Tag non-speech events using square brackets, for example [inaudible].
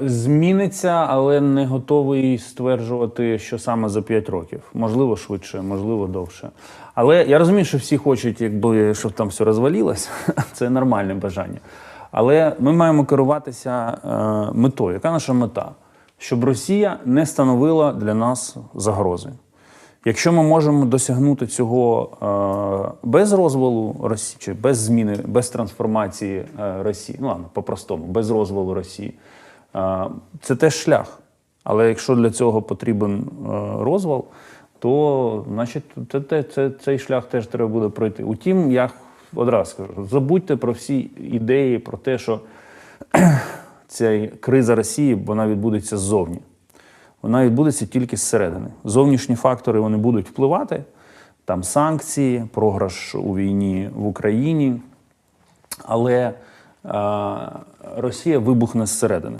Зміниться, але не готовий стверджувати, що саме за 5 років. Можливо, швидше, можливо, довше. Але я розумію, що всі хочуть, якби щоб там все розвалилось. [laughs] Це нормальне бажання. Але ми маємо керуватися е, метою. Яка наша мета? Щоб Росія не становила для нас загрози. Якщо ми можемо досягнути цього е, без розвалу Росії, чи без зміни, без трансформації е, Росії, ну ладно, по-простому, без розвалу Росії, це теж шлях. Але якщо для цього потрібен е, розвал, то значить це, це, це, цей шлях теж треба буде пройти. Утім, я одразу скажу: забудьте про всі ідеї, про те, що [clears throat] ця криза Росії вона відбудеться ззовні вона відбудеться тільки зсередини. Зовнішні фактори вони будуть впливати. Там санкції, програш у війні в Україні. Але е, Росія вибухне зсередини.